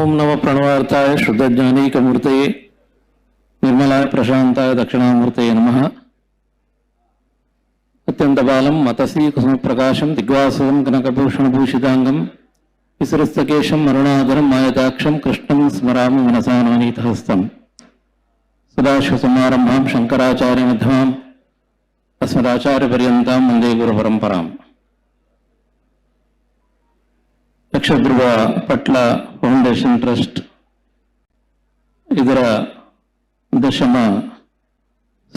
ओम नम प्रणवाताय शुद्धज्ञानीकमूर्त निर्मलाय प्रशाताय दक्षिणामूर्त नम अत्यंतबाल मतसी कुसुम प्रकाशम दिग्वास कनकभूषण भूषितांगं विसृस्तकेशम मरणाधरम मायताक्षम कृष्णम स्मराम मनसानीत हस्तम सदाशिवसमारंभा शंकराचार्य मध्यमा अस्मदाचार्यपर्यता मंदे गुरुपरंपरा ಲಕ್ಷಧ್ರುವ ಪಟ್ಲ ಫೌಂಡೇಶನ್ ಟ್ರಸ್ಟ್ ಇದರ ದಶಮ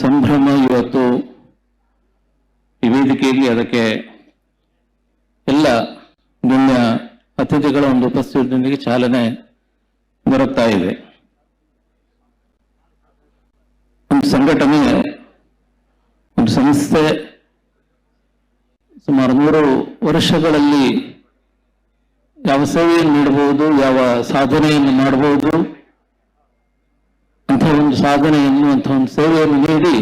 ಸಂಭ್ರಮ ಇವತ್ತು ಈ ವೇದಿಕೆಯಲ್ಲಿ ಅದಕ್ಕೆ ಎಲ್ಲ ಗಣ್ಯ ಅತಿಥಿಗಳ ಒಂದು ಉಪಸ್ಥಿತಿಯೊಂದಿಗೆ ಚಾಲನೆ ಬರುತ್ತಾ ಇದೆ. ಒಂದು ಸಂಘಟನೆ, ಒಂದು ಸಂಸ್ಥೆ ಸುಮಾರು ನೂರು ವರ್ಷಗಳಲ್ಲಿ ಯಾವ ಸೇವೆಯನ್ನು ನೀಡಬಹುದು ಯಾವ ಸಾಧನೆಯನ್ನು ಮಾಡಬಹುದು ಅಂತ ಒಂದು ಸಾಧನೆಯನ್ನು ಅಂತ ಒಂದು ಸೇವೆಯನ್ನು ನೀಡಿ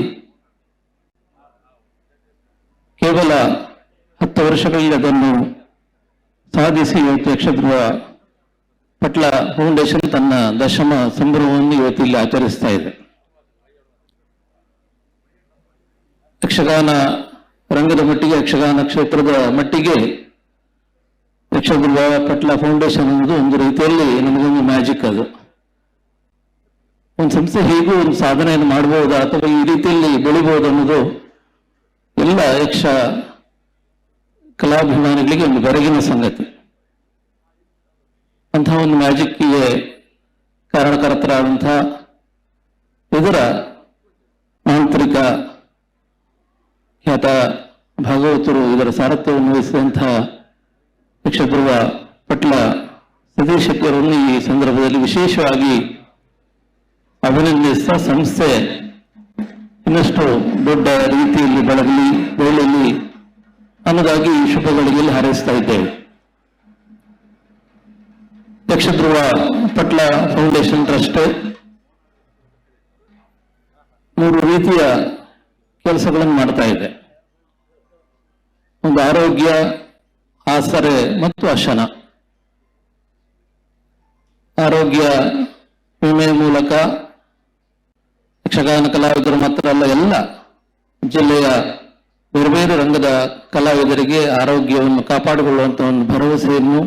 ಕೇವಲ ಹತ್ತು ವರ್ಷಗಳಲ್ಲಿ ಅದನ್ನು ಸಾಧಿಸಿ ಇವತ್ತು ಯಕ್ಷಧ್ರುವ ಪಟ್ಲ ಫೌಂಡೇಶನ್ ತನ್ನ ದಶಮ ಸಂಭ್ರಮವನ್ನು ಇವತ್ತು ಇಲ್ಲಿ ಆಚರಿಸ್ತಾ ಇದೆ. ಯಕ್ಷಗಾನ ರಂಗದ ಮಟ್ಟಿಗೆ, ಯಕ್ಷಗಾನ ಕ್ಷೇತ್ರದ ಮಟ್ಟಿಗೆ ಯಕ್ಷಧ್ರುವ ಕಟ್ಲ ಫೌಂಡೇಶನ್ ಅನ್ನೋದು ಒಂದು ರೀತಿಯಲ್ಲಿ ನಮಗೊಂದು ಮ್ಯಾಜಿಕ್ ಅದು. ಒಂದು ಸಂಸ್ಥೆ ಹೇಗೂ ಒಂದು ಸಾಧನೆಯನ್ನು ಮಾಡಬಹುದಾ ಅಥವಾ ಈ ರೀತಿಯಲ್ಲಿ ಬೆಳಿಬಹುದು ಅನ್ನೋದು ಎಲ್ಲ ಯಕ್ಷ ಕಲಾಭಿಮಾನಿಗಳಿಗೆ ಒಂದು ಬೆರಗಿನ ಸಂಗತಿ. ಅಂತಹ ಒಂದು ಮ್ಯಾಜಿಕ್ಗೆ ಕಾರಣಕರ್ತರಾದಂತಹ ಇದರ ಮಾಂತ್ರಿಕ ಖ್ಯಾತ ಭಾಗವತರು ಇದರ ಸಾರಥ್ಯವನ್ನು ವಹಿಸಿದಂತಹ ಯಕ್ಷಧ್ರುವ ಪಟ್ಲ ಸತೀಶ್ ಈ ಸಂದರ್ಭದಲ್ಲಿ ವಿಶೇಷವಾಗಿ ಅಭಿನಂದಿಸ್ತಾ ಸಂಸ್ಥೆ ಇನ್ನಷ್ಟು ದೊಡ್ಡ ರೀತಿಯಲ್ಲಿ ಬೆಳಗಲಿ ಬೆಳಲಿ ಅನ್ನೋದಾಗಿ ಈ ಶುಭಗಳಿಗೆ ಹಾರೈಸ್ತಾ ಇದ್ದೇವೆ. ಯಕ್ಷಧ್ರುವ ಪಟ್ಲ ಫೌಂಡೇಶನ್ ಟ್ರಸ್ಟ್ ಮೂರು ರೀತಿಯ ಕೆಲಸಗಳನ್ನು ಮಾಡ್ತಾ ಇದೆ. ಒಂದು ಆರೋಗ್ಯ ಆಸರೆ ಮತ್ತು ಅಶನ ಆರೋಗ್ಯ ವಿಮೆ ಮೂಲಕ ಯಕ್ಷಗಾನ ಕಲಾವಿದರು ಮಾತ್ರ ಅಲ್ಲ, ಎಲ್ಲ ಜಿಲ್ಲೆಯ ಬೇರೆ ಬೇರೆ ರಂಗದ ಕಲಾವಿದರಿಗೆ ಆರೋಗ್ಯವನ್ನು ಕಾಪಾಡಿಕೊಳ್ಳುವಂತಹ ಒಂದು ಭರವಸೆಯನ್ನು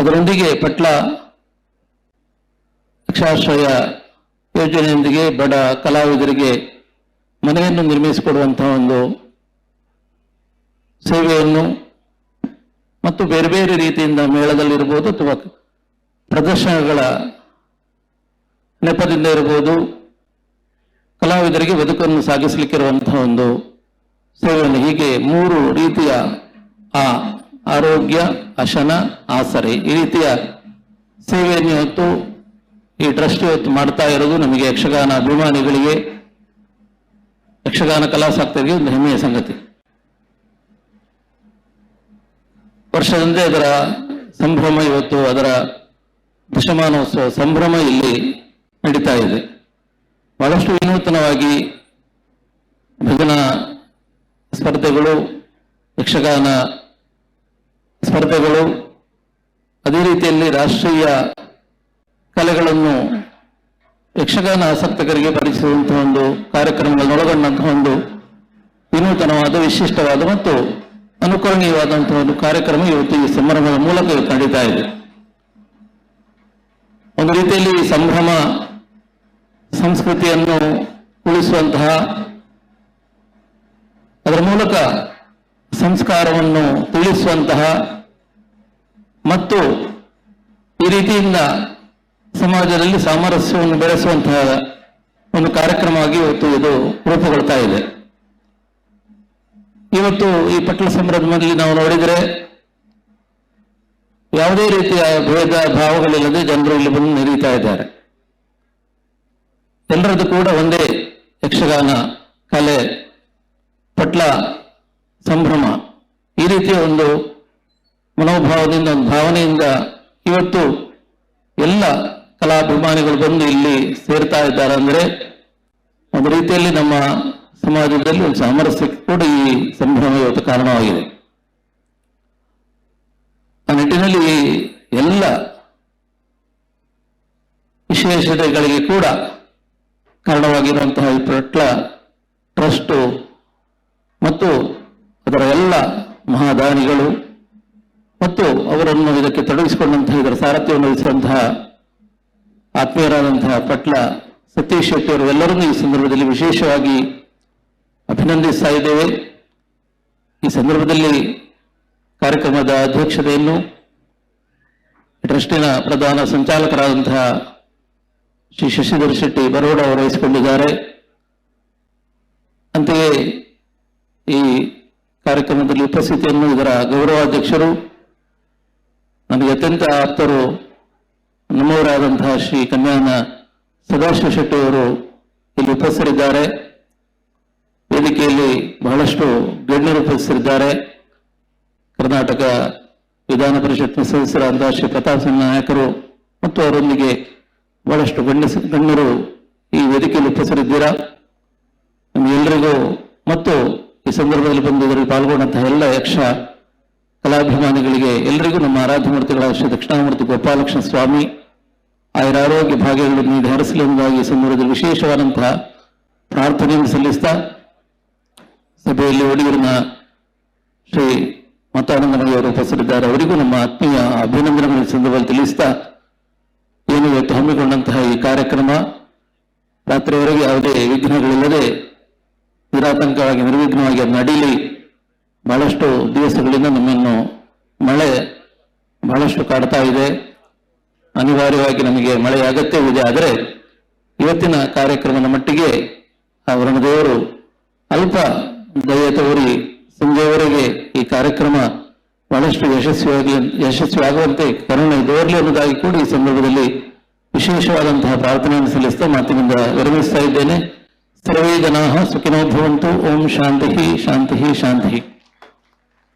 ಅದರೊಂದಿಗೆ ಪಟ್ಲ ಯಕ್ಷಾಶ್ರಯ ಯೋಜನೆಯೊಂದಿಗೆ ಬಡ ಕಲಾವಿದರಿಗೆ ಮನೆಯನ್ನು ನಿರ್ಮಿಸಿಕೊಡುವಂತಹ ಒಂದು ಸೇವೆಯನ್ನು ಮತ್ತು ಬೇರೆ ಬೇರೆ ರೀತಿಯಿಂದ ಮೇಳದಲ್ಲಿರ್ಬೋದು ಅಥವಾ ಪ್ರದರ್ಶನಗಳ ನೆಪದಿಂದ ಇರಬಹುದು ಕಲಾವಿದರಿಗೆ ಬದುಕನ್ನು ಸಾಗಿಸಲಿಕ್ಕಿರುವಂತಹ ಒಂದು ಸೇವೆಯನ್ನು ಹೀಗೆ ಮೂರು ರೀತಿಯ ಆ ಆರೋಗ್ಯ ಅಶನ ಆಸರೆ ಈ ರೀತಿಯ ಸೇವೆಯನ್ನು ಇವತ್ತು ಈ ಟ್ರಸ್ಟ್ ಇವತ್ತು ಮಾಡ್ತಾ ಇರೋದು ನಮಗೆ ಯಕ್ಷಗಾನ ಅಭಿಮಾನಿಗಳಿಗೆ, ಯಕ್ಷಗಾನ ಕಲಾಸಕ್ತರಿಗೆ ಒಂದು ಹೆಮ್ಮೆಯ ಸಂಗತಿ. ವರ್ಷದಂತೆ ಅದರ ಸಂಭ್ರಮ ಇವತ್ತು ಅದರ ದಶಮಾನೋತ್ಸವ ಸಂಭ್ರಮ ಇಲ್ಲಿ ನಡೀತಾ ಇದೆ. ಬಹಳಷ್ಟು ವಿನೂತನವಾಗಿ ಭಜನಾ ಸ್ಪರ್ಧೆಗಳು, ಯಕ್ಷಗಾನ ಸ್ಪರ್ಧೆಗಳು, ಅದೇ ರೀತಿಯಲ್ಲಿ ರಾಷ್ಟ್ರೀಯ ಕಲೆಗಳನ್ನು ಯಕ್ಷಗಾನ ಆಸಕ್ತಕರಿಗೆ ಪರಿಚಯಿಸುವಂತಹ ಒಂದು ಕಾರ್ಯಕ್ರಮಗಳನ್ನು ಒಳಗೊಂಡಂತಹ ಒಂದು ವಿನೂತನವಾದ, ವಿಶಿಷ್ಟವಾದ ಮತ್ತು ಅನುಕರಣೀಯವಾದಂತಹ ಒಂದು ಕಾರ್ಯಕ್ರಮ ಇವತ್ತು ಈ ಸಂಭ್ರಮದ ಮೂಲಕ ನಡೀತಾ ಇದೆ. ಒಂದು ರೀತಿಯಲ್ಲಿ ಈ ಸಂಭ್ರಮ ಸಂಸ್ಕೃತಿಯನ್ನು ಉಳಿಸುವಂತಹ ಅದರ ಮೂಲಕ ಸಂಸ್ಕಾರವನ್ನು ತಿಳಿಸುವಂತಹ ಮತ್ತು ಈ ರೀತಿಯಿಂದ ಸಮಾಜದಲ್ಲಿ ಸಾಮರಸ್ಯವನ್ನು ಬೆಳೆಸುವಂತಹ ಒಂದು ಕಾರ್ಯಕ್ರಮವಾಗಿ ಇವತ್ತು ಇದು ರೂಪುಗೊಳ್ತಾ ಇದೆ. ಇವತ್ತು ಈ ಪಟ್ಲ ಸಂಭ್ರಮದಲ್ಲಿ ನಾವು ನೋಡಿದರೆ ಯಾವುದೇ ರೀತಿಯ ಭೇದ ಭಾವಗಳಿಲ್ಲದೆ ಜನರು ಇಲ್ಲಿ ಬಂದು ನೆರೀತಾ ಇದ್ದಾರೆ. ಎಲ್ಲರದ್ದು ಕೂಡ ಒಂದೇ ಯಕ್ಷಗಾನ ಕಲೆ, ಪಟ್ಲ, ಸಂಭ್ರಮ ಈ ರೀತಿಯ ಒಂದು ಮನೋಭಾವದಿಂದ, ಒಂದು ಭಾವನೆಯಿಂದ ಇವತ್ತು ಎಲ್ಲ ಕಲಾಭಿಮಾನಿಗಳು ಬಂದು ಇಲ್ಲಿ ಸೇರ್ತಾ ಇದ್ದಾರೆ. ಅಂದ್ರೆ ಒಂದು ರೀತಿಯಲ್ಲಿ ನಮ್ಮ ಸಮಾಜದಲ್ಲಿ ಒಂದು ಸಾಮರಸ್ಯಕ್ಕೆ ಕೂಡ ಈ ಸಂಭ್ರಮ ಇವತ್ತು ಕಾರಣವಾಗಿದೆ. ಆ ನಿಟ್ಟಿನಲ್ಲಿ ಎಲ್ಲ ವಿಶೇಷತೆಗಳಿಗೆ ಕೂಡ ಕಾರಣವಾಗಿರುವಂತಹ ಈ ಪ್ರಟ್ಲ ಟ್ರಸ್ಟು ಮತ್ತು ಅದರ ಎಲ್ಲ ಮಹಾದಾನಿಗಳು ಮತ್ತು ಅವರನ್ನು ಇದಕ್ಕೆ ತೊಡಗಿಸಿಕೊಂಡಂತಹ ಇದರ ಸಾರಥ್ಯವನ್ನು ವಹಿಸಿದಂತಹ ಆತ್ಮೀಯರಾದಂತಹ ಪಟ್ಲ ಸತೀಶ್ ಶೆಟ್ಟಿ ಅವರು ಎಲ್ಲರನ್ನೂ ಈ ಸಂದರ್ಭದಲ್ಲಿ ವಿಶೇಷವಾಗಿ ಅಭಿನಂದಿಸ್ತಾ ಇದ್ದೇವೆ ಈ ಸಂದರ್ಭದಲ್ಲಿ ಕಾರ್ಯಕ್ರಮದ ಅಧ್ಯಕ್ಷತೆಯನ್ನು ಟ್ರಸ್ಟಿನ ಪ್ರಧಾನ ಸಂಚಾಲಕರಾದಂತಹ ಶ್ರೀ ಶಶಿಧರ್ ಶೆಟ್ಟಿ ಬರೋಡ ಅವರು ವಹಿಸಿಕೊಂಡಿದ್ದಾರೆ. ಅಂತೆಯೇ ಈ ಕಾರ್ಯಕ್ರಮದಲ್ಲಿ ಉಪಸ್ಥಿತಿಯನ್ನು ಇದರ ಗೌರವಾಧ್ಯಕ್ಷರು, ನನಗೆ ಅತ್ಯಂತ ಆಪ್ತರು, ನಮ್ಮವರಾದಂತಹ ಶ್ರೀ ಕನ್ಯಾನ ಸದಾಶಿವ ಶೆಟ್ಟಿ ಅವರು ಇಲ್ಲಿ ಉಪಸ್ಥಿತರಿದ್ದಾರೆ. ವೇದಿಕೆಯಲ್ಲಿ ಬಹಳಷ್ಟು ಗಣ್ಯರು ಉಪಸ್ಥಿತರಿದ್ದಾರೆ. ಕರ್ನಾಟಕ ವಿಧಾನ ಪರಿಷತ್ನ ಸದಸ್ಯರಾದ ಶ್ರೀ ಪ್ರತಾಪ್ ಸಿಂಗ್ ನಾಯಕರು ಮತ್ತು ಅವರೊಂದಿಗೆ ಬಹಳಷ್ಟು ಗಣ್ಯ ಗಣ್ಯರು ಈ ವೇದಿಕೆಯಲ್ಲಿ ಉಪಸ್ಥಿತರಿದ್ದೀರಾ? ನಿಮ್ಗೆಲ್ಲರಿಗೂ ಮತ್ತು ಈ ಸಂದರ್ಭದಲ್ಲಿ ಬಂದು ಇದರಲ್ಲಿ ಪಾಲ್ಗೊಂಡಂತಹ ಎಲ್ಲ ಯಕ್ಷ ಕಲಾಭಿಮಾನಿಗಳಿಗೆ ಎಲ್ಲರಿಗೂ ನಮ್ಮ ಆರಾಧ್ಯ ಮೂರ್ತಿಗಳ ಶ್ರೀ ದಕ್ಷಿಣಾಮೂರ್ತಿ ಗೋಪಾಲಕೃಷ್ಣ ಸ್ವಾಮಿ, ಆಯುರಾರೋಗ್ಯ ಭಾಗ್ಯಗಳನ್ನು ನೀಡಿ ಹರಸಲಿ ಎಂಬುದಾಗಿ ಸಂದರ್ಭದಲ್ಲಿ ವಿಶೇಷವಾದಂತಹ ಪ್ರಾರ್ಥನೆಯನ್ನು ಸಲ್ಲಿಸ್ತಾ ಸಭೆಯಲ್ಲಿ ಒಡಿಯೂರಿನ ಶ್ರೀ ಮತಾನಂದಮಯ್ಯವರು ಉಪಸ್ಥಿತರಿದ್ದಾರೆ ಅವರಿಗೂ ನಮ್ಮ ಆತ್ಮೀಯ ಅಭಿನಂದನೆಗಳ ಸಂದರ್ಭದಲ್ಲಿ ತಿಳಿಸ್ತಾ ಏನು ಇವತ್ತು ಹಮ್ಮಿಕೊಂಡಂತಹ ಈ ಕಾರ್ಯಕ್ರಮ. ರಾತ್ರಿವರೆಗೆ ಯಾವುದೇ ವಿಘ್ನಗಳಿಲ್ಲದೆ ನಿರಾತಂಕವಾಗಿ, ನಿರ್ವಿಘ್ನವಾಗಿ ನಡೀಲಿ. ಬಹಳಷ್ಟು ದಿವಸಗಳಿಂದ ನಮ್ಮನ್ನು ಮಳೆ ಬಹಳಷ್ಟು ಕಾಡ್ತಾ ಇದೆ. ಅನಿವಾರ್ಯವಾಗಿ ನಮಗೆ ಮಳೆಯ ಅಗತ್ಯವಿದೆ. ಆದರೆ ಇವತ್ತಿನ ಕಾರ್ಯಕ್ರಮದ ಮಟ್ಟಿಗೆ ಆ ವರುಣದೇವರು ಅಲ್ಪ ದಯ ತೋರಿ ಸಂಜೆಯವರೆಗೆ ಈ ಕಾರ್ಯಕ್ರಮ ಬಹಳಷ್ಟು ಯಶಸ್ವಿಯಾಗಿ ಯಶಸ್ವಿಯಾಗುವಂತೆ ಕರುಣೆ ದೋರ್ಲಿ ಅನ್ನೋದಾಗಿ ಕೂಡ ಈ ಸಂದರ್ಭದಲ್ಲಿ ವಿಶೇಷವಾದಂತಹ ಪ್ರಾರ್ಥನೆಯನ್ನು ಸಲ್ಲಿಸ್ತಾ ಮಾತಿನಿಂದ ವಿರಮಿಸ್ತಾ ಇದ್ದೇನೆ. ಸರ್ವೇ ಜನಾ ಸುಖಿನೋ ಭವಂತು, ಓಂ ಶಾಂತಿ ಶಾಂತಿ ಶಾಂತಿ.